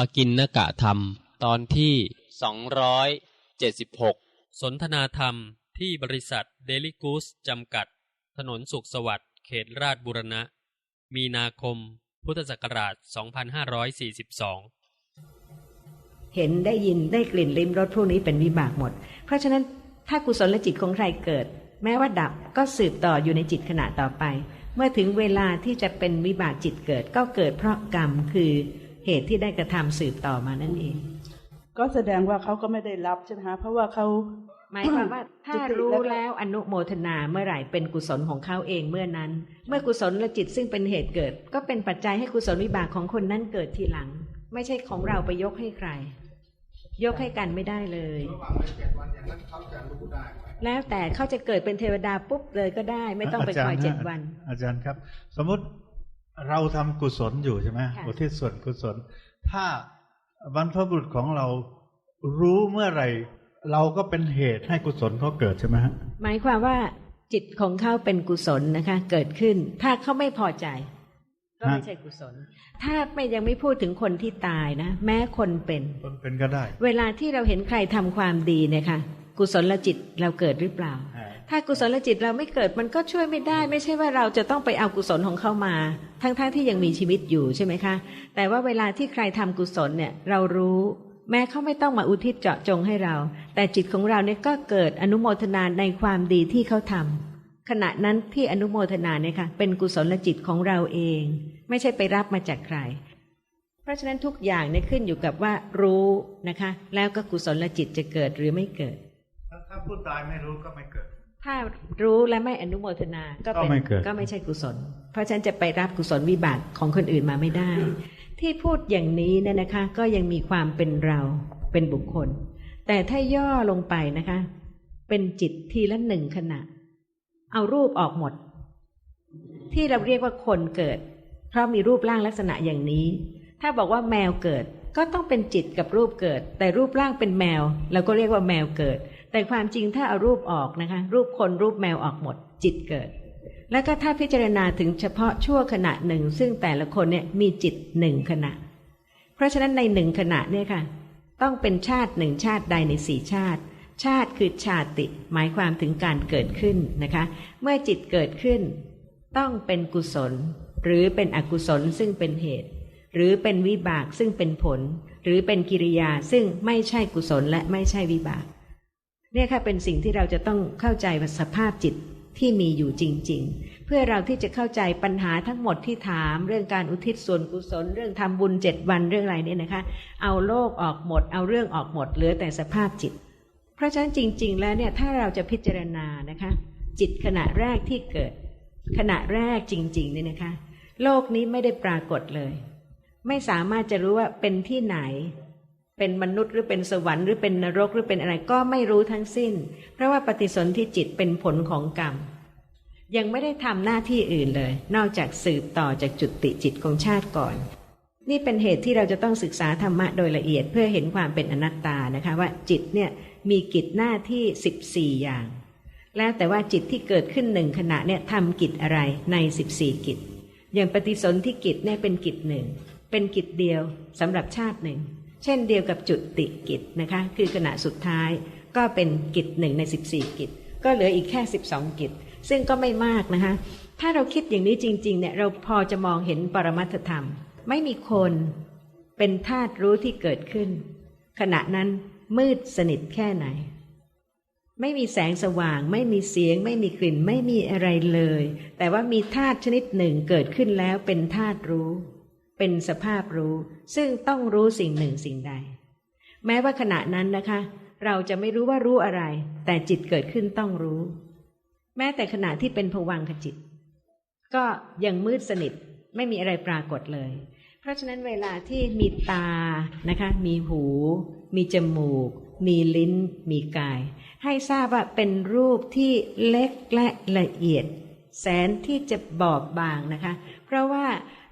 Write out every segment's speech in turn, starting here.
ปกินนกะธรรม ตอนที่สองร้อยเจ็ดสิบหกสนทนาธรรมที่บริษัทเดลิกูสจำกัด ถนนสุขสวัสดิ์เขตราชบุรณะ มีนาคม พุทธศักราช 2542 เห็นได้ยินได้กลิ่นลิ้มรสพวกนี้เป็นวิบากหมด เพราะฉะนั้นถ้ากุศลจิตของใครเกิด แม้ว่าดับก็สืบต่ออยู่ในจิตขณะต่อไป เมื่อถึงเวลาที่จะเป็นวิบากจิตเกิดก็เกิดเพราะกรรมคือ เหตุที่ได้กระทำสืบต่อมานั่นเอง ก็แสดงว่าเขาก็ไม่ได้รับใช่ไหมคะเพราะว่าเขาหมายความว่าถ้ารู้แล้วอนุโมทนาเมื่อไหร่เป็นกุศลของเขาเองเมื่อนั้น เมื่อกุศลและจิตซึ่งเป็นเหตุเกิด ก็เป็นปัจจัยให้กุศลวิบากของคนนั้นเกิดทีหลัง ไม่ใช่ของเราไปยกให้ใคร ยกให้กันไม่ได้เลยแล้วแต่เขาจะเกิดเป็นเทวดาปุ๊บเลยก็ได้ ไม่ต้องไปคอยเจ็ดวัน อาจารย์ครับ สมมติ เราทำกุศลอยู่ใช่ไหมค่ะอุทิศส่วนกุศล ถ้าบรรพบุรุษของเรารู้เมื่อไหร่ เราก็เป็นเหตุให้กุศลเขาเกิดใช่ไหมฮะหมายความว่าจิตของเขาเป็นกุศลนะคะ เกิดขึ้น ถ้าเขาไม่พอใจ ก็ไม่ใช่กุศล ถ้าไม่ยังไม่พูดถึงคนที่ตายนะ แม้คนเป็นคนเป็นก็ได้ เวลาที่เราเห็นใครทำความดีเนี่ยค่ะ กุศลจิตเราเกิดหรือเปล่าอ่า ถ้ากุศลจิตเราไม่เกิดมันก็ช่วยไม่ได้ ไม่ใช่ว่าเราจะต้องไปเอากุศลของเขามา ทั้งๆทที่ยังมีชีวิตอยู่ใช่ไหมคะ แต่ว่าเวลาที่ใครทำกุศลเนี่ยเรารู้ แม้เขาไม่ต้องมาอุทิศเจาะจงให้เรา แต่จิตของเราเนี่ยก็เกิดอนุโมทนาในความดีที่เขาทำขณะนั้นที่อนุโมทนาเนี่ยค่ะเป็นกุศลจิตของเราเอง ไม่ใช่ไปรับมาจากใคร เพราะฉะนั้นทุกอย่างเนี่ยขึ้นอยู่กับว่ารู้นะคะ แล้วก็กุศลจิตจะเกิดหรือไม่เกิด ถ้าถ้าผู้ตายไม่รู้ก็ไม่เกิด ถ้ารู้และไม่อนุโมทนาก็เป็นก็ไม่เกิดก็ไม่ใช่กุศล เพราะฉะนั้นจะไปรับกุศลวิบากของคนอื่นมาไม่ได้ ที่พูดอย่างนี้เนี่ยนะคะ ก็ยังมีความเป็นเราเป็นบุคคล แต่ถ้าย่อลงไปนะคะ เป็นจิตทีละหนึ่งขณะ เอารูปออกหมด ที่เราเรียกว่าคนเกิด เพราะมีรูปร่างลักษณะอย่างนี้ ถ้าบอกว่าแมวเกิดก็ต้องเป็นจิตกับรูปเกิด แต่รูปร่างเป็นแมวเราก็เรียกว่าแมวเกิด แต่ความจริงถ้าเอารูปออกนะคะ รูปคนรูปแมวออกหมด จิตเกิด แล้วก็ถ้าพิจารณาถึงเฉพาะชั่วขณะหนึ่ง ซึ่งแต่ละคนเนี่ยมีจิตหนึ่งขณะ เพราะฉะนั้นในหนึ่งขณะเนี่ยค่ะ ต้องเป็นชาติหนึ่งชาติใดในสี่ชาติ ชาติคือชาติ หมายความถึงการเกิดขึ้นนะคะ เมื่อจิตเกิดขึ้น ต้องเป็นกุศล หรือเป็นอกุศลซึ่งเป็นเหตุ หรือเป็นวิบากซึ่งเป็นผล หรือเป็นกิริยาซึ่งไม่ใช่กุศลและไม่ใช่วิบาก เนี่ยค่ะเป็นสิ่งที่เราจะต้องเข้าใจสภาพจิตที่มีอยู่จริง ๆ เพื่อเราที่จะเข้าใจปัญหาทั้งหมดที่ถาม เรื่องการอุทิศส่วนกุศล เรื่องทำบุญเจ็ดวันเรื่องอะไรเนี่ยนะคะ เอาโลกออกหมด เอาเรื่องออกหมดเหลือแต่สภาพจิต เพราะฉะนั้นจริง ๆ แล้วเนี่ยถ้าเราจะพิจารณานะคะ จิตขณะแรกที่เกิด ขณะแรกจริงๆเนี่ยนะคะ โลกนี้ไม่ได้ปรากฏเลย ไม่สามารถจะรู้ว่าเป็นที่ไหน เป็นมนุษย์หรือเป็นสวรรค์หรือเป็นนรกหรือเป็นอะไรก็ไม่รู้ทั้งสิ้น เพราะว่าปฏิสนธิจิตเป็นผลของกรรม ยังไม่ได้ทำหน้าที่อื่นเลย นอกจากสืบต่อจากจุติจิตของชาติก่อน นี่เป็นเหตุที่เราจะต้องศึกษาธรรมะโดยละเอียดเพื่อเห็นความเป็นอนัตตานะคะว่าจิตเนี่ยมีกิจหน้าที่สิบสี่อย่าง แล้วแต่ว่าจิตที่เกิดขึ้นหนึ่งขณะเนี่ยทำกิจอะไรในสิบสี่กิจ อย่างปฏิสนธิกิจเนี่ยเป็นกิจหนึ่งเป็นกิจเดียวสำหรับชาติหนึ่ง เช่นเดียวกับจุดติกิจนะคะคือขณะสุดท้ายก็เป็นกิจหนึ่งในสิบสี่กิจ ก็เหลืออีกแค่สิบสองกิจ ซึ่งก็ไม่มากนะคะ ถ้าเราคิดอย่างนี้จริงๆเนี่ยเราพอจะมองเห็นปรมัตถธรรม ไม่มีคนเป็นธาตุรู้ที่เกิดขึ้น ขณะนั้นมืดสนิทแค่ไหน ไม่มีแสงสว่าง ไม่มีเสียง ไม่มีกลิ่น ไม่มีอะไรเลย แต่ว่ามีธาตุชนิดหนึ่งเกิดขึ้นแล้วเป็นธาตุรู้ เป็นสภาพรู้ ซึ่งต้องรู้สิ่งหนึ่งสิ่งใด แม้ว่าขณะนั้นนะคะ เราจะไม่รู้ว่ารู้อะไร แต่จิตเกิดขึ้นต้องรู้ แม้แต่ขณะที่เป็นผวังขจิต ก็ยังมืดสนิทไม่มีอะไรปรากฏเลย เพราะฉะนั้นเวลาที่มีตานะคะ มีหู มีจมูก มีลิ้น มีกาย ให้ทราบว่าเป็นรูปที่เล็กและละเอียด แสนที่จะบอบบางนะคะ เพราะว่า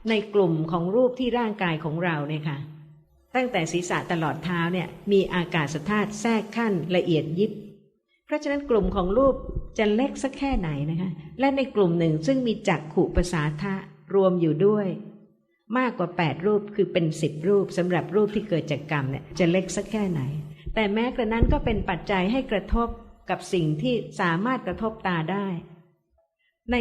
ในกลุ่มของรูปที่ร่างกายของเราเนี่ยค่ะ ตั้งแต่ศีรษะตลอดเท้าเนี่ยมีอากาศธาตุแทรกขั้นละเอียดยิบ เพราะฉะนั้นกลุ่มของรูปจะเล็กสักแค่ไหนนะคะ และในกลุ่มหนึ่งซึ่งมีจักขุประสาทะรวมอยู่ด้วย มากกว่าแปดรูปคือเป็นสิบรูปสำหรับรูปที่เกิดจากกรรมเนี่ยจะเล็กสักแค่ไหน แต่แม้กระนั้นก็เป็นปัจจัยให้กระทบกับสิ่งที่สามารถกระทบตาได้ ใน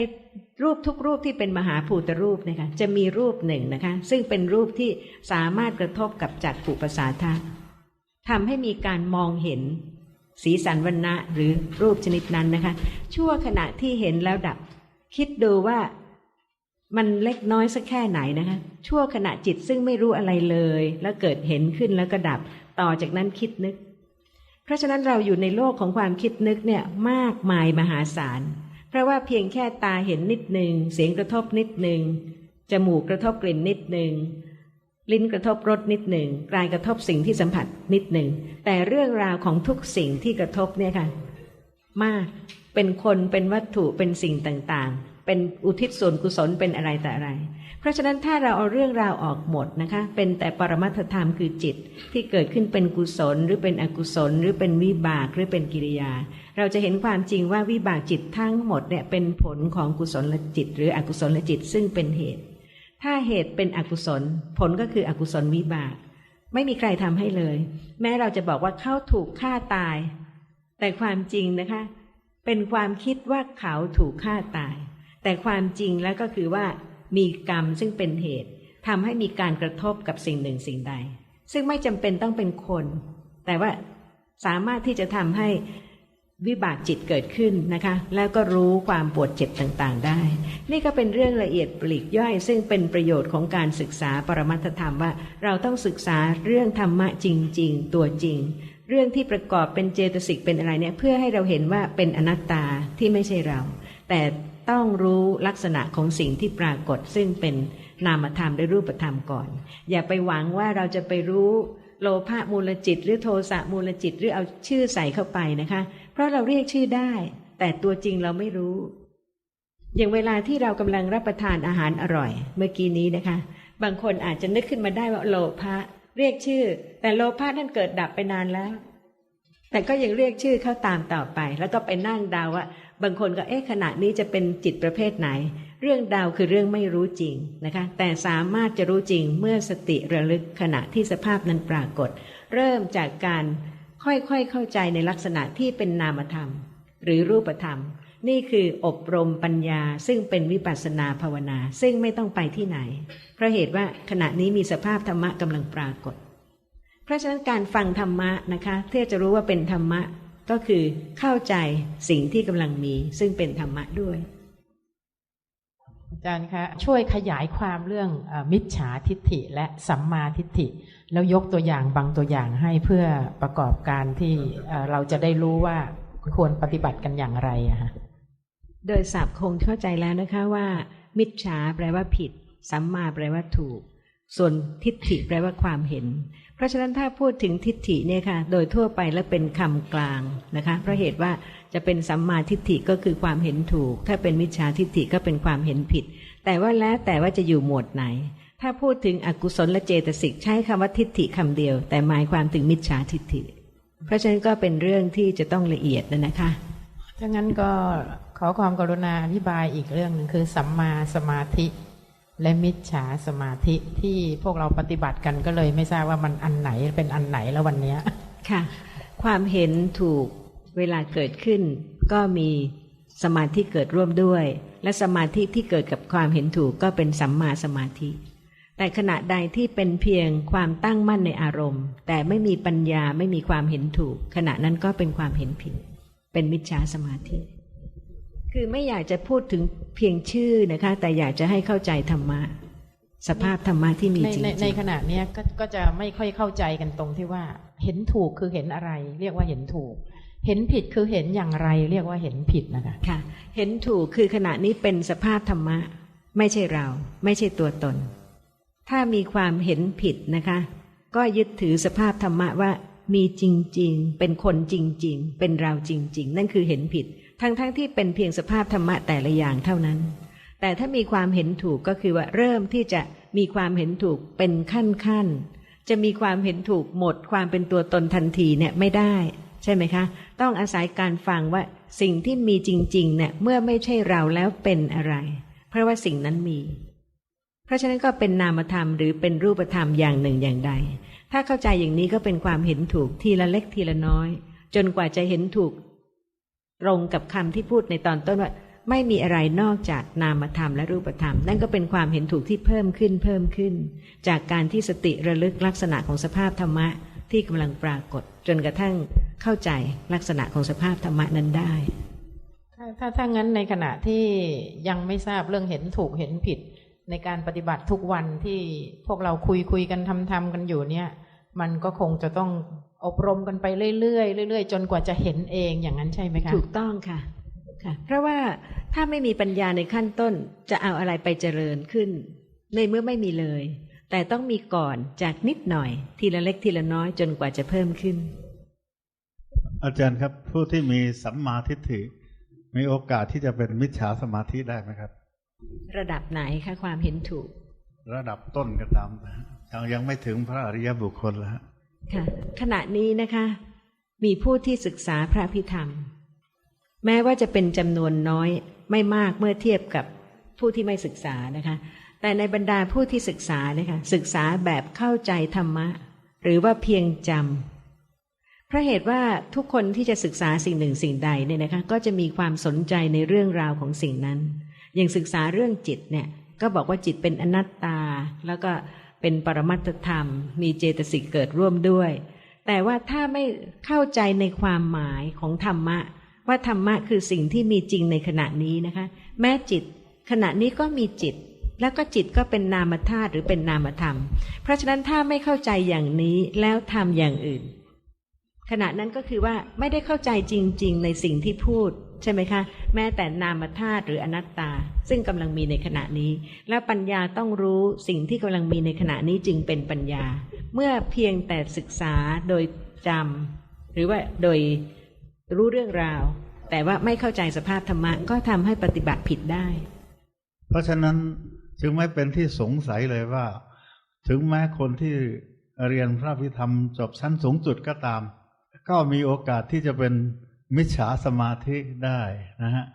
รูปทุกรูปที่เป็นมหาภูตรูปนะคะจะมีรูปหนึ่งนะคะ ซึ่งเป็นรูปที่สามารถกระทบกับจักขุประสาทะทำให้มีการมองเห็นสีสันวันณะหรือรูปชนิดนั้นนะคะ ชั่วขณะที่เห็นแล้วดับ คิดดูว่ามันเล็กน้อยสักแค่ไหนนะคะ ชั่วขณะจิตซึ่งไม่รู้อะไรเลย แล้วเกิดเห็นขึ้นแล้วก็ดับ ต่อจากนั้นคิดนึก เพราะฉะนั้นเราอยู่ในโลกของความคิดนึกเนี่ยมากมายมหาศาล ราะว่าเพียงแค่ตาเห็นนิดหนึ่งเสียงกระทบนิดหนึ่งจมูกกระทบกลิ่นนิดหนึ่งลิ้นกระทบรสนิดหนึ่งกายกระทบสิ่งที่สัมผัสนิดหนึ่งแต่เรื่องราวของทุกสิ่งที่กระทบเนี่ยค่ะ มาก เป็นคนเป็นวัตถุเป็นสิ่งต่างๆ เป็นอุทิศส่วนกุศลเป็นอะไรแต่อะไร เพราะฉะนั้นถ้าเราเอาเรื่องราวออกหมดนะคะ เป็นแต่ปรมัตธรรมคือจิตที่เกิดขึ้นเป็นกุศล หรือเป็นอกุศล หรือเป็นวิบากหรือเป็นกิริยา เราจะเห็นความจริงว่าวิบากจิตทั้งหมดเนี่ยเป็นผลของกุศลจิต หรืออกุศลจิตซึ่งเป็นเหตุ ถ้าเหตุเป็นอกุศล ผลก็คืออกุศลวิบาก ไม่มีใครทำให้เลย แม้เราจะบอกว่าเขาถูกฆ่าตาย แต่ความจริงนะคะ เป็นความคิดว่าเขาถูกฆ่าตาย แต่ความจริงแล้วก็คือว่า มีกรรมซึ่งเป็นเหตุทำให้มีการกระทบกับสิ่งหนึ่งสิ่งใด ซึ่งไม่จำเป็นต้องเป็นคน แต่ว่าสามารถที่จะทำให้วิบากจิตเกิดขึ้นนะคะ แล้วก็รู้ความปวดเจ็บต่างๆได้ นี่ก็เป็นเรื่องละเอียดปลีกย่อย ซึ่งเป็นประโยชน์ของการศึกษาปรมัตถธรรมว่า เราต้องศึกษาเรื่องธรรมะจริง ๆ ตัวจริง เรื่องที่ประกอบเป็นเจตสิกเป็นอะไรเนี่ยเพื่อให้เราเห็นว่าเป็นอนัตตาที่ไม่ใช่เรา แต่ต้องรู้ลักษณะของสิ่งที่ปรากฏซึ่งเป็นนามธรรมด้วยรูปธรรมก่อน อย่าไปหวังว่าเราจะไปรู้โลภะมูลจิต หรือโทสะมูลจิตหรือเอาชื่อใส่เข้าไปนะคะ เพราะเราเรียกชื่อได้ แต่ตัวจริงเราไม่รู้ อย่างเวลาที่เรากำลังรับประทานอาหารอร่อย เมื่อกี้นี้นะคะ บางคนอาจจะนึกขึ้นมาได้ว่าโลภะ เรียกชื่อ แต่โลภะนั่นเกิดดับไปนานแล้ว แต่ก็ยังเรียกชื่อเข้าตามต่อไป แล้วก็ไปนั่งดาวว่าบางคนก็เอ๊ะขณะนี้จะเป็นจิตประเภทไหน เรื่องดาวคือเรื่องไม่รู้จริงนะคะ แต่สามารถจะรู้จริงเมื่อสติระลึกขณะที่สภาพนั้นปรากฏ เริ่มจากการค่อยๆเข้าใจในลักษณะที่เป็นนามธรรม หรือรูปธรรม นี่คืออบรมปัญญาซึ่งเป็นวิปัสสนาภาวนา ซึ่งไม่ต้องไปที่ไหน เพราะเหตุว่าขณะนี้มีสภาพธรรมะกำลังปรากฏ เพราะฉะนั้นการฟังธรรมะนะคะที่อจะรู้ว่าเป็นธรรมะก็คือเข้าใจสิ่งที่กำลังมีซึ่งเป็นธรรมะด้วยอาจารย์คะช่วยขยายความเรื่องอมิจฉาทิฏฐิและสัมมาทิฏฐิ แล้วยกตัวอย่างบางตัวอย่างให้เพื่อประกอบการที่เอ่อเราจะได้รู้ว่าควรปฏิบัติกันอย่างไรอะฮะ โดยศัพท์คงเข้าใจแล้วนะคะว่า มิจฉาแปลว่าผิด สัมมาแปลว่าถูก ส่วนทิฏฐิแปลว่าความเห็น เพราะฉะนั้นถ้าพูดถึงทิฏฐิเนี่ยค่ะ โดยทั่วไปแล้วเป็นคำกลางนะคะ เพราะเหตุว่าจะเป็นสัมมาทิฏฐิก็คือความเห็นถูก ถ้าเป็นมิจฉาทิฏฐิก็เป็นความเห็นผิด แต่ว่าแล้วแต่ว่าจะอยู่หมวดไหน ถ้าพูดถึงอกุศลและเจตสิกใช้คำว่าทิฏฐิคำเดียว แต่หมายความถึงมิจฉาทิฏฐิ เพราะฉะนั้นก็เป็นเรื่องที่จะต้องละเอียดนะนะคะถ้างั้นก็ ขอความกรุณาอธิบายอีกเรื่องหนึ่งคือสัมมาสมาธิ และมิจฉาสมาธิที่พวกเราปฏิบัติกันก็เลยไม่ทราบว่ามันอันไหนเป็นอันไหนแล้ววันนี้ค่ะ ความเห็นถูกเวลาเกิดขึ้น ก็มีสมาธิเกิดร่วมด้วย และสมาธิที่เกิดกับความเห็นถูกก็เป็นสัมมาสมาธิ แต่ขณะใดที่เป็นเพียงความตั้งมั่นในอารมณ์ แต่ไม่มีปัญญาไม่มีความเห็นถูก ขณะนั้นก็เป็นความเห็นผิด เป็นมิจฉาสมาธิ คือไม่อยากจะพูดถึงเพียงชื่อนะคะ แต่อยากจะให้เข้าใจธรรมะสภาพธรรมะที่มีในจริงในๆในขณะเนี้ยก็ก็จะไม่ค่อยเข้าใจกันตรงที่ว่า เห็นถูกคือเห็นอะไร เรียกว่าเห็นถูก เห็นผิดคือเห็นอย่างไร เรียกว่าเห็นผิดนะคะค่ะ เห็นถูกคือขณะนี้เป็นสภาพธรรมะ ไม่ใช่เรา ไม่ใช่ตัวตน ถ้ามีความเห็นผิดนะคะ ก็ยึดถือสภาพธรรมะว่ามีจริง ๆ เป็นคนจริง ๆ เป็นเราจริง ๆ นั่นคือเห็นผิด ทั้งๆทที่เป็นเพียงสภาพธรรมะแต่ละอย่างเท่านั้น แต่ถ้ามีความเห็นถูกก็คือว่าเริ่มที่จะมีความเห็นถูกเป็นขั้นๆจะมีความเห็นถูกหมดความเป็นตัวตนทันทีเนี่ยไม่ได้ ใช่ไหมคะ ต้องอาศัยการฟังว่าสิ่งที่มีจริงๆเนี่ยเมื่อไม่ใช่เราแล้วเป็นอะไร เพราะว่าสิ่งนั้นมี เพราะฉะนั้นก็เป็นนามธรรมหรือเป็นรูปธรรมอย่างหนึ่งอย่างใด ถ้าเข้าใจอย่างนี้ก็เป็นความเห็นถูกทีละเล็กทีละน้อย จนกว่าจะเห็นถูก ตรงกับคำที่พูดในตอนต้นว่า ไม่มีอะไรนอกจากนามธรรมและรูปธรรม นั่นก็เป็นความเห็นถูกที่เพิ่มขึ้นเพิ่มขึ้น จากการที่สติระลึกลักษณะของสภาพธรรมะที่กำลังปรากฏ จนกระทั่งเข้าใจลักษณะของสภาพธรรมะนั้นได้ ถ้าถ้าถ้างั้นในขณะที่ยังไม่ทราบเรื่องเห็นถูกเห็นผิด ในการปฏิบัติทุกวันที่พวกเราคุยคุยกันทำทำกันอยู่เนี่ย มันก็คงจะต้อง อบรมกันไปเรื่อยๆเรื่อยๆ จนกว่าจะเห็นเองอย่างนั้นใช่ไหมคะ ถูกต้องค่ะค่ะ เพราะว่าถ้าไม่มีปัญญาในขั้นต้นจะเอาอะไรไปเจริญขึ้น ในเมื่อไม่มีเลย แต่ต้องมีก่อนจากนิดหน่อย ทีละเล็กทีละน้อยจนกว่าจะเพิ่มขึ้น อาจารย์ครับ ผู้ที่มีสัมมาทิฏฐิมีโอกาสที่จะเป็นมิจฉาสมาธิได้ไหมครับ ระดับไหนคะความเห็นถูก ระดับต้นก็ตามนะฮะยังยังไม่ถึงพระอริยบุคคลแล้วฮะ ค่ะขณะนี้นะคะ มีผู้ที่ศึกษาพระพิธรรม แม้ว่าจะเป็นจำนวนน้อยไม่มากเมื่อเทียบกับผู้ที่ไม่ศึกษานะคะ แต่ในบรรดาผู้ที่ศึกษาเนี่ยค่ะศึกษาแบบเข้าใจธรรมะ หรือว่าเพียงจำเพราะเหตุว่าทุกคนที่จะศึกษาสิ่งหนึ่งสิ่งใดเนี่ยนะคะ ก็จะมีความสนใจในเรื่องราวของสิ่งนั้น อย่างศึกษาเรื่องจิตเนี่ย ก็บอกว่าจิตเป็นอนัตตา แล้วก็ เป็นปรมัตถธรรม มีเจตสิกเกิดร่วมด้วย แต่ว่าถ้าไม่เข้าใจในความหมายของธรรมะ ว่าธรรมะคือสิ่งที่มีจริงในขณะนี้นะคะ แม้จิต ขณะนี้ก็มีจิต แล้วก็จิตก็เป็นนามธาตุหรือเป็นนามธรรม เพราะฉะนั้นถ้าไม่เข้าใจอย่างนี้แล้วทำอย่างอื่น ขณะนั้นก็คือว่าไม่ได้เข้าใจจริง ๆ ในสิ่งที่พูด ใช่ไหมคะ แม้แต่นามธาตุหรืออนัตตา ซึ่งกำลังมีในขณะนี้ แล้วปัญญาต้องรู้สิ่งที่กำลังมีในขณะนี้จึงเป็นปัญญา เมื่อเพียงแต่ศึกษาโดยจำหรือว่าโดยรู้เรื่องราว แต่ว่าไม่เข้าใจสภาพธรรมะก็ทำให้ปฏิบัติผิดได้ เพราะฉะนั้นจึงไม่เป็นที่สงสัยเลยว่า ถึงแม้คนที่เรียนพระพิธรรมจบชั้นสูงสุดก็ตาม ก็มีโอกาสที่จะเป็น มิจฉาสมาธิได้นะฮะ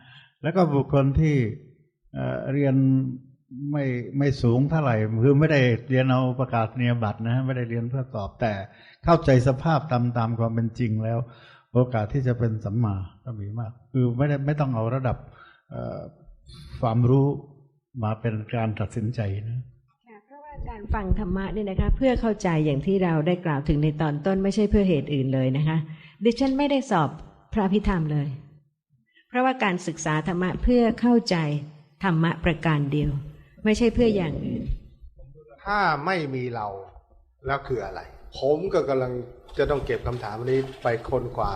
แล้วก็บุคคลที่เรียนไม่ไม่สูงเท่าไหร่คือไม่ได้เรียนเอาประกาศเนียบัตรนะฮะไม่ได้เรียนเพื่อสอบแต่เข้าใจสภาพตามตามความเป็นจริงแล้ว โอกาสที่จะเป็นสัมมาก็มีมาก คือไม่ได้ไม่ต้องเอาระดับความรู้มาเป็นการตัดสินใจนะเพราะว่าการฟังธรรมะเนี่ยนะคะ เพื่อเข้าใจอย่างที่เราได้กล่าวถึงในตอนต้นไม่ใช่เพื่อเหตุอื่นเลยนะคะ ดิฉันไม่ได้สอบ พระพิธรรมเลย เพราะว่าการศึกษาธรรมะเพื่อเข้าใจธรรมะประการเดียว ไม่ใช่เพื่ออย่างอื่น ถ้าไม่มีเราแล้วคืออะไร ผมก็กำลังจะต้องเก็บคำถามนี้ไปคนกว่า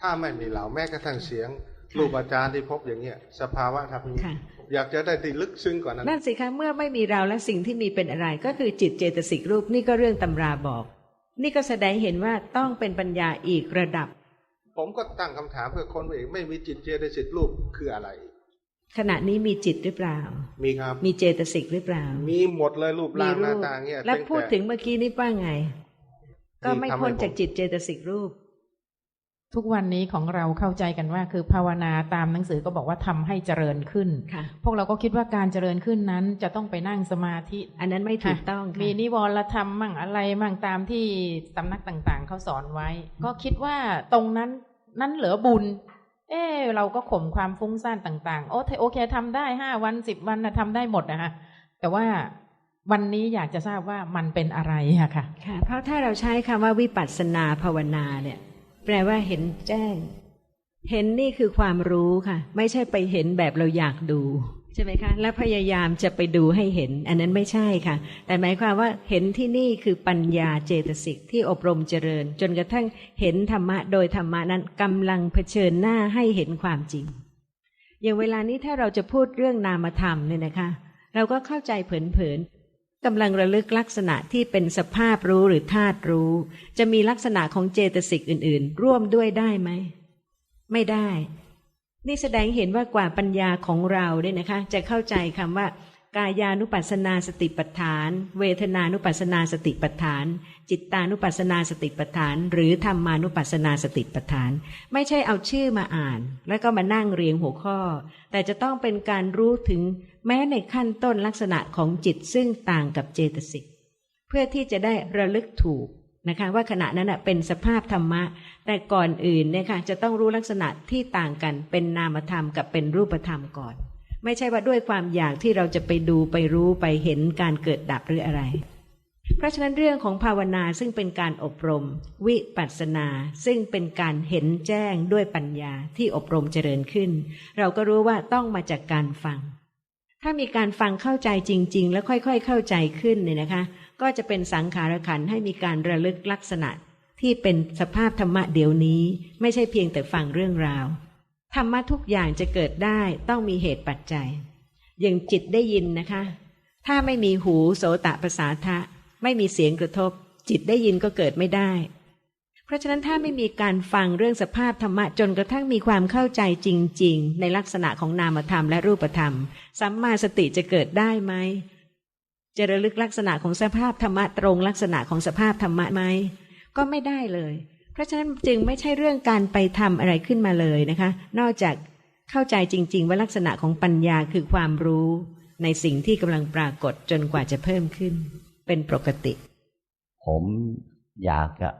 ถ้าไม่มีเราแม้กระทั่งเสียงรูปอาจารย์ที่พบอย่างเงี้ย สภาวะทำนี้ค่ะอยากจะได้ที่ลึกซึ้งกว่านั้น นั่นสิคะเมื่อไม่มีเราและสิ่งที่มีเป็นอะไร ก็คือจิตเจตสิกรูปนี่ก็เรื่องตำราบอก นี่ก็แสดงเห็นว่าต้องเป็นปัญญาอีกระดับ ผมก็ตั้งคำถามเพื่อคนว่าเองไม่มีจิตเจตสิกรูปคืออะไร ขณะนี้มีจิตหรือเปล่า มีครับ มีเจตสิกหรือเปล่า มีหมดเลยรูปร่างหน้าตาเงี้ยแล้วตั้พูดต่ถึงเมื่อกี้นี่ว่าไง ก็ไม่ทำให้พ้นผมจากจิตเจตสิกรูป ทุกวันนี้ของเราเข้าใจกันว่าคือภาวนาตามหนังสือก็บอกว่าทำให้เจริญขึ้นค่ะพวกเราก็คิดว่าการเจริญขึ้นนั้นจะต้องไปนั่งสมาธิ อันนั้นไม่ถูกต้องค่ะมีนิวรธรรมมั่งอะไรมั่งตามที่สำนักต่างๆ เขาสอนไว้ ก็คิดว่าตรงนั้นนั้นเหลือบุญ เออเราก็ข่มความฟุ้งซ่านต่าง ๆ โอเคโอเคทำได้ห้าวันสิบวันนะทำได้หมดนะฮะแต่ว่าวันนี้อยากจะทราบว่ามันเป็นอะไรอะค่ะ ค่ะ เพราะถ้าเราใช้คำว่าวิปัสสนาภาวนาเนี่ย แปลว่าเห็นแจ้ง เห็นนี่คือความรู้ค่ะ ไม่ใช่ไปเห็นแบบเราอยากดูใช่ไหมคะและพยายามจะไปดูให้เห็น อันนั้นไม่ใช่ค่ะ แต่หมายความว่าเห็นที่นี่คือปัญญาเจตสิกที่อบรมเจริญ จนกระทั่งเห็นธรรมะโดยธรรมะนั้นกำลังเผชิญหน้าให้เห็นความจริง อย่างเวลานี้ถ้าเราจะพูดเรื่องนามธรรมเนี่ยนะคะ เราก็เข้าใจเผินๆ กำลังระลึกลักษณะที่เป็นสภาพรู้หรือธาตุรู้ จะมีลักษณะของเจตสิกอื่น ๆ ร่วมด้วยได้ไหม ไม่ได้ นี่แสดงเห็นว่ากว่าปัญญาของเราเนี่ยนะคะ จะเข้าใจคำว่า กายานุปัสสนาสติปัฏฐาน เวทนานุปัสสนาสติปัฏฐาน จิตตานุปัสสนาสติปัฏฐาน หรือธรรมานุปัสสนาสติปัฏฐาน ไม่ใช่เอาชื่อมาอ่าน แล้วก็มานั่งเรียงหัวข้อ แต่จะต้องเป็นการรู้ถึงแม้ในขั้นต้นลักษณะของจิตซึ่งต่างกับเจตสิกเพื่อที่จะได้ระลึกถูกนะคะว่าขณะนั้นเป็นสภาพธรรมะ แต่ก่อนอื่นเนี่ยค่ะจะต้องรู้ลักษณะที่ต่างกันเป็นนามธรรมกับเป็นรูปธรรมก่อน ไม่ใช่ว่าด้วยความอยากที่เราจะไปดูไปรู้ไปเห็นการเกิดดับหรืออะไร เพราะฉะนั้นเรื่องของภาวนาซึ่งเป็นการอบรม วิปัสสนาซึ่งเป็นการเห็นแจ้งด้วยปัญญาที่อบรมเจริญขึ้น เราก็รู้ว่าต้องมาจากการฟัง ถ้ามีการฟังเข้าใจจริง ๆ แล้วค่อย ๆ เข้าใจขึ้นเนี่ยนะคะ ก็จะเป็นสังขารขันให้มีการระลึกลักษณะที่เป็นสภาพธรรมะเดี๋ยวนี้ ไม่ใช่เพียงแต่ฟังเรื่องราว ธรรมะทุกอย่างจะเกิดได้ต้องมีเหตุปัจจัย อย่างจิตได้ยินนะคะ ถ้าไม่มีหูโสตประสาทะ ไม่มีเสียงกระทบ จิตได้ยินก็เกิดไม่ได้ เพราะฉะนั้นถ้าไม่มีการฟังเรื่องสภาพธรรมะจนกระทั่งมีความเข้าใจจริง ๆ ในลักษณะของนามธรรมและรูปธรรม สัมมาสติจะเกิดได้ไหมจะระลึกลักษณะของสภาพธรรมะตรงลักษณะของสภาพธรรมะไหมก็ไม่ได้เลย เพราะฉะนั้นจึงไม่ใช่เรื่องการไปทำอะไรขึ้นมาเลยนะคะ นอกจากเข้าใจจริง ๆ ว่าลักษณะของปัญญาคือความรู้ในสิ่งที่กำลังปรากฏจนกว่าจะเพิ่มขึ้น เป็นปกติ ผมอยากจะ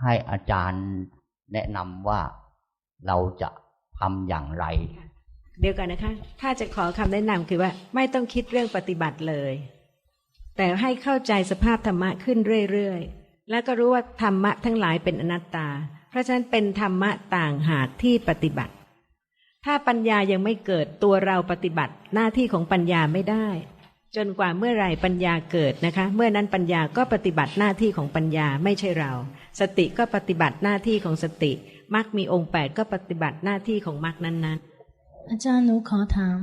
ให้อาจารย์แนะนำว่าเราจะทำอย่างไร เดียวกันนะคะ ถ้าจะขอคำแนะนำคือว่าไม่ต้องคิดเรื่องปฏิบัติเลย แต่ให้เข้าใจสภาพธรรมะขึ้นเรื่อยๆ แล้วก็รู้ว่าธรรมะทั้งหลายเป็นอนัตตา เพราะฉะนั้นเป็นธรรมะต่างหากที่ปฏิบัติ ถ้าปัญญายังไม่เกิดตัวเราปฏิบัติหน้าที่ของปัญญาไม่ได้ จนกว่าเมื่อไหร่ปัญญาเกิดนะคะ เมื่อนั้นปัญญาก็ปฏิบัติหน้าที่ของปัญญาไม่ใช่เรา สติก็ปฏิบัติหน้าที่ของสติมรรคมีองค์แปดก็ปฏิบัติหน้าที่ของมรรคนั้นๆ อาจารย์หนูขอถาม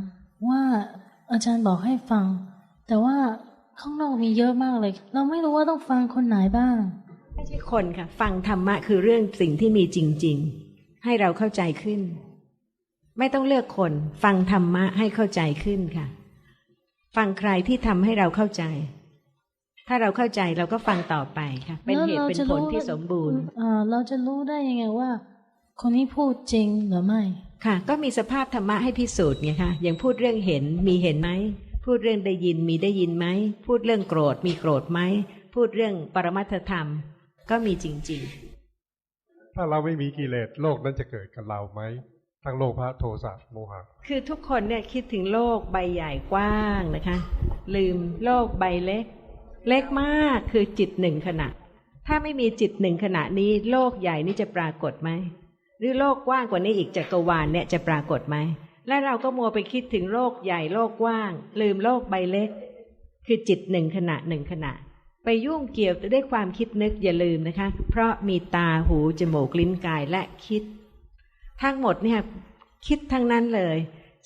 ว่าอาจารย์บอกให้ฟัง แต่ว่าข้างนอกมีเยอะมากเลย เราไม่รู้ว่าต้องฟังคนไหนบ้าง ใช่คนค่ะ ฟังธรรมะคือเรื่องสิ่งที่มีจริง ๆ ให้เราเข้าใจขึ้น ไม่ต้องเลือกคน ฟังธรรมะให้เข้าใจขึ้นค่ะ ฟังใครที่ทำให้เราเข้าใจ ถ้าเราเข้าใจเราก็ฟังต่อไปค่ะ เป็นเหตุเป็นผลที่สมบูรณ์อ่าเราจะรู้ได้ยังไงว่า คนนี้พูดจริงหรือไม่ค่ะ ก็มีสภาพธรรมะให้พิสูจน์ไงคะอย่างพูดเรื่องเห็นมีเห็นไหมพูดเรื่องได้ยินมีได้ยินไหมพูดเรื่องโกรธมีโกรธไหมพูดเรื่องปรมัตถธรรม ก็มีจริง ๆ ถ้าเราไม่มีกิเลสโลกนั้นจะเกิดกับเราไหมทั้งโลภะโทสะโมหะ คือทุกคนเนี่ยคิดถึงโลกใบใหญ่กว้างนะคะ ลืมโลกใบเล็ก เล็กมากคือจิตหนึ่งขณะ ถ้าไม่มีจิตหนึ่งขณะนี้ โลกใหญ่นี่จะปรากฏไหมหรือโลกกว้างกว่านี้อีกจักรวาลเนี่ยจะปรากฏไหมและเราก็มัวไปคิดถึงโลกใหญ่โลกกว้าง ลืมโลกใบเล็ก คือจิตหนึ่งขณะหนึ่งขณะ ไปยุ่งเกี่ยวด้วยความคิดนึกอย่าลืมนะคะ เพราะมีตาหูจมูกลิ้นกายและคิด ทั้งหมดเนี่ยคิดทั้งนั้นเลย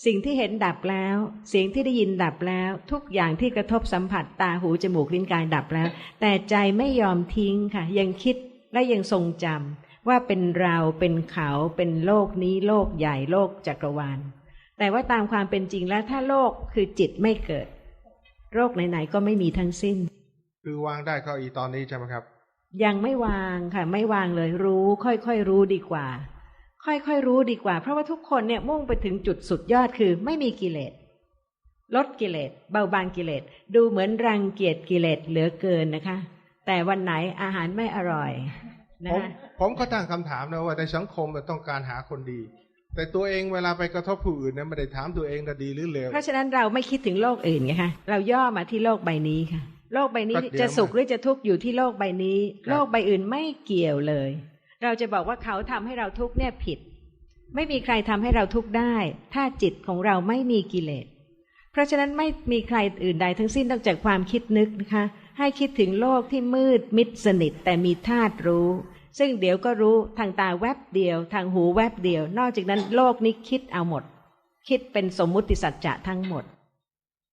สิ่งที่เห็นดับแล้ว เสียงที่ได้ยินดับแล้ว ทุกอย่างที่กระทบสัมผัสตาหูจมูกลิ้นกายดับแล้ว แต่ใจไม่ยอมทิ้งค่ะ ยังคิดและยังทรงจำว่าเป็นเราเป็นเขาเป็นโลกนี้โลกใหญ่โลกจักรวาล แต่ว่าตามความเป็นจริงแล้วถ้าโลกคือจิตไม่เกิด โรคไหนๆก็ไม่มีทั้งสิ้น คือวางได้ก็อีตอนนี้ใช่ไหมครับ ยังไม่วางค่ะ ไม่วางเลยรู้ ค่อยๆรู้ดีกว่า ค่อยๆรู้ดีกว่า เพราะว่าทุกคนเนี่ยมุ่งไปถึงจุดสุดยอดคือ ไม่มีกิเลสลดกิเลสเบาบางกิเลสดูเหมือนรังเกียจกิเลสเหลือเกินนะคะ แต่วันไหนอาหารไม่อร่อยนะผมคะผมก็ตั้งคำถามนะว่าในสังคมมันต้องการหาคนดี แต่ตัวเองเวลาไปกระทบผู้อื่นเนี่ยไม่ได้ถามตัวเองนะดีหรือเลวเพราะฉะนั้นเราไม่คิดถึงโลกอื่นไงคะเราย่อมาที่โลกใบนี้ค่ะ โลกใบนี้ก็เดี๋ยวจะสุขหรือจะทุกข์อยู่ที่โลกใบนี้ครับโลกใบอื่นไม่เกี่ยวเลย เราจะบอกว่าเขาทำให้เราทุกข์เนี่ยผิด ไม่มีใครทำให้เราทุกข์ได้ ถ้าจิตของเราไม่มีกิเลส เพราะฉะนั้นไม่มีใครอื่นใดทั้งสิ้นนอกจากความคิดนึกนะคะ ให้คิดถึงโลกที่มืดมิดสนิทแต่มีธาตุรู้ ซึ่งเดี๋ยวก็รู้ทางตาแวบเดียว ทางหูแวบเดียว นอกจากนั้นโลกนี้คิดเอาหมด คิดเป็นสมมุติสัจจะทั้งหมด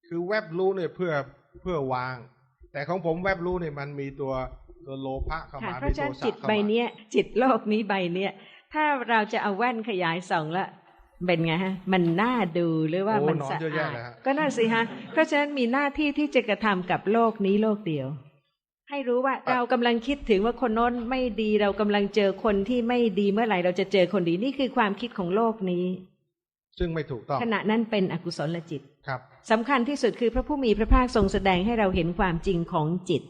คือแวบรู้เนี่ยเพื่อเพื่อวาง แต่ของผมแวบรู้เนี่ยมันมีตัวตัวโลภะเข้าค่ะมาเพมีราะฉะโทนั้นสะจิตเข้าใบมาเนี้ย จิตโลกนี้ใบเนี้ยถ้าเราจะเอาแว่นขยายส่องและเป็นไงฮะ มันน่าดูหรือว่าโอ้มันหนอนสะเยอะแยะอาดเลยฮะก็น่าสิฮะ เพราะฉะนั้นมีหน้าที่ที่จะกระทำกับโลกนี้โลกเดียว ให้รู้ว่าเรากำลังคิดถึงว่าคนโน้นไม่ดีเรากำลังเจอคนที่ไม่ดีเมื่อไหร่เราจะเจอคนดีนี่คือความคิดของโลกนี้ ซึ่งไม่ถูกต้องขณะนั้นเป็นอกุศลจิตครับสำคัญที่สุดคือพระผู้มีพระภาคทรงแสดงให้เราเห็นความจริงของจิต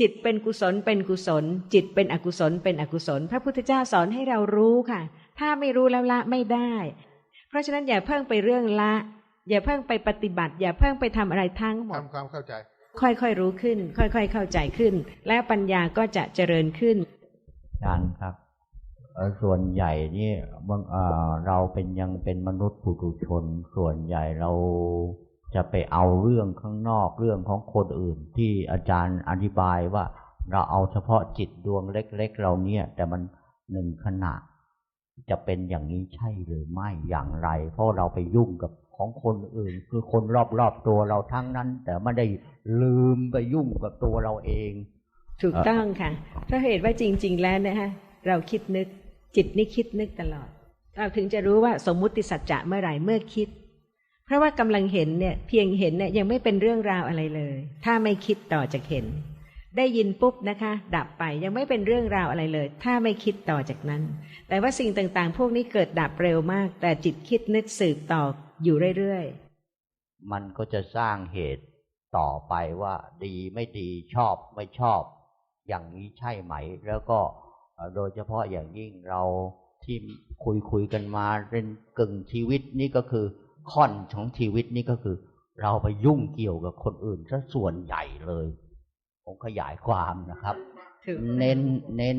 จิตเป็นกุศลเป็นกุศล จิตเป็นอกุศลเป็นอกุศล พระพุทธเจ้าสอนให้เรารู้ค่ะ ถ้าไม่รู้แล้วละไม่ได้ เพราะฉะนั้นอย่าเพิ่งไปเรื่องละ อย่าเพิ่งไปปฏิบัติ อย่าเพิ่งไปทำอะไรทั้งหมดทำความเข้าใจ ค่อยๆรู้ขึ้น ค่อย ๆ เข้าใจขึ้น และปัญญาก็จะเจริญขึ้นอาจารย์ครับเอ่อ ส่วนใหญ่นี่เอ่อเราเป็นยังเป็นมนุษย์ปุถุชน ส่วนใหญ่เราจะไปเอาเรื่องข้างนอกเรื่องของคนอื่น ที่อาจารย์อธิบายว่า เราเอาเฉพาะจิตดวงเล็ก ๆ เราเนี่ย แต่มันหนึ่งขณะจะเป็นอย่างนี้ใช่หรือไม่อย่างไร เพราะเราไปยุ่งกับของคนอื่น คือคนรอบๆตัวเราทั้งนั้น แต่ไม่ได้ลืมไปยุ่งกับตัวเราเอง ถูกต้องค่ะเพราะเหตุว่าจริง ๆ แล้วนะฮะเราคิดนึก จิตนี่คิดนึกตลอด เราถึงจะรู้ว่าสมมุติสัจจะเมื่อไหร่เมื่อคิด เพราะว่ากำลังเห็นเนี่ย เพียงเห็นเนี่ยยังไม่เป็นเรื่องราวอะไรเลย ถ้าไม่คิดต่อจากเห็น ได้ยินปุ๊บนะคะ ดับไปยังไม่เป็นเรื่องราวอะไรเลย ถ้าไม่คิดต่อจากนั้น แต่ว่าสิ่งต่างๆ พวกนี้เกิดดับเร็วมาก แต่จิตคิดนึกสืบต่ออยู่เรื่อยๆมันก็จะสร้างเหตุต่อไปว่า ดีไม่ดีชอบไม่ชอบ อย่างนี้ใช่ไหม แล้วก็ โดยเฉพาะอย่างยิ่งเราที่คุยคุยกันมาเป็นกึ่งชีวิตนี่ก็คือค่อนของชีวิตนี่ก็คือ เราไปยุ่งเกี่ยวกับคนอื่นซะส่วนใหญ่เลย ผมขยายความนะครับถูกเน้นเน้น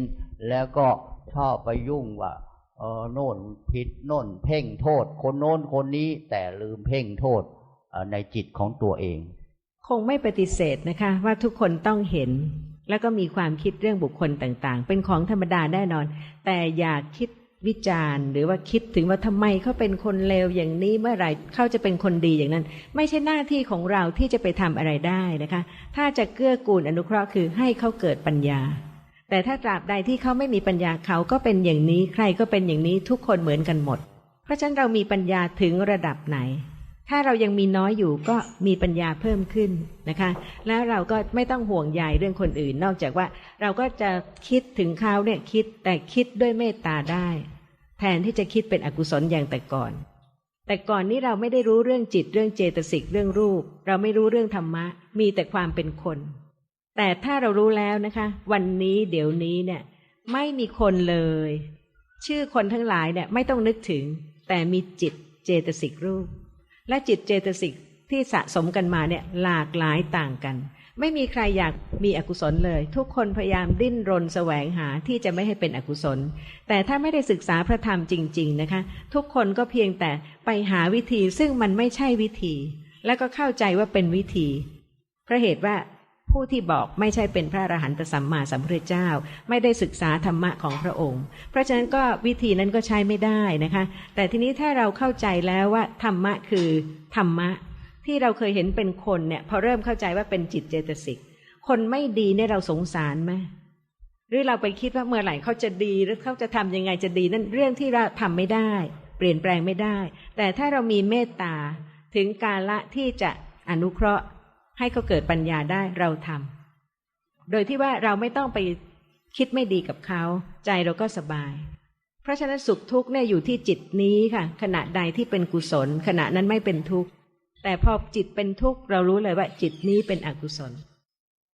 แล้วก็ชอบไปยุ่งว่าเออโน่นผิดโน่นเพ่งโทษ คนโน้นคนนี้แต่ลืมเพ่งโทษเอ่อในจิตของตัวเอง คงไม่ปฏิเสธนะคะ ว่าทุกคนต้องเห็น แล้วก็มีความคิดเรื่องบุคคลต่างๆ เป็นของธรรมดาแน่นอน แต่อย่าคิดวิจารณ์ หรือว่าคิดถึงว่าทำไมเขาเป็นคนเลวอย่างนี้เมื่อไหร่เขาจะเป็นคนดีอย่างนั้น ไม่ใช่หน้าที่ของเราที่จะไปทำอะไรได้นะคะ ถ้าจะเกื้อกูลอนุเคราะห์คือให้เขาเกิดปัญญา แต่ถ้าตราบใดที่เขาไม่มีปัญญาเขาก็เป็นอย่างนี้ ใครก็เป็นอย่างนี้ทุกคนเหมือนกันหมด เพราะฉะนั้นเรามีปัญญาถึงระดับไหน ถ้าเรายังมีน้อยอยู่ก็มีปัญญาเพิ่มขึ้นนะคะ แล้วเราก็ไม่ต้องห่วงใยเรื่องคนอื่น นอกจากว่าเราก็จะคิดถึงเขาเนี่ยคิดแต่คิดด้วยเมตตาได้ แทนที่จะคิดเป็นอกุศลอย่างแต่ก่อน แต่ก่อนนี้เราไม่ได้รู้เรื่องจิตเรื่องเจตสิกเรื่องรูป เราไม่รู้เรื่องธรรมะ มีแต่ความเป็นคน แต่ถ้าเรารู้แล้วนะคะ วันนี้เดี๋ยวนี้เนี่ย ไม่มีคนเลย ชื่อคนทั้งหลายเนี่ยไม่ต้องนึกถึง แต่มีจิตเจตสิกรูป และจิตเจตสิกที่สะสมกันมาเนี่ยหลากหลายต่างกัน ไม่มีใครอยากมีอกุศลเลย ทุกคนพยายามดิ้นรนแสวงหาที่จะไม่ให้เป็นอกุศล แต่ถ้าไม่ได้ศึกษาพระธรรมจริง ๆนะคะ ทุกคนก็เพียงแต่ไปหาวิธีซึ่งมันไม่ใช่วิธี แล้วก็เข้าใจว่าเป็นวิธีเพราะเหตุว่า ผู้ที่บอกไม่ใช่เป็นพระอรหันตสัมมาสัมพุทธเจ้า ไม่ได้ศึกษาธรรมะของพระองค์ เพราะฉะนั้นก็วิธีนั้นก็ใช้ไม่ได้นะคะ แต่ทีนี้ถ้าเราเข้าใจแล้วว่าธรรมะคือธรรมะ ที่เราเคยเห็นเป็นคนเนี่ยพอเริ่มเข้าใจว่าเป็นจิตเจตสิกคนไม่ดีเนี่ยเราสงสารไหมหรือเราไปคิดว่าเมื่อไหร่เขาจะดีหรือเขาจะทำยังไงจะดีนั่นเรื่องที่เราทำไม่ได้ เปลี่ยนแปลงไม่ได้ แต่ถ้าเรามีเมตตาถึงกาละที่จะอนุเคราะห์ ให้เขาเกิดปัญญาได้เราทำโดยที่ว่าเราไม่ต้องไปคิดไม่ดีกับเขา ใจเราก็สบาย เพราะฉะนั้นสุขทุกข์เนี่ยอยู่ที่จิตนี้ค่ะ ขณะใดที่เป็นกุศล ขณะนั้นไม่เป็นทุกข์แต่พอจิตเป็นทุกข์เรารู้เลยว่าจิตนี้เป็นอกุศล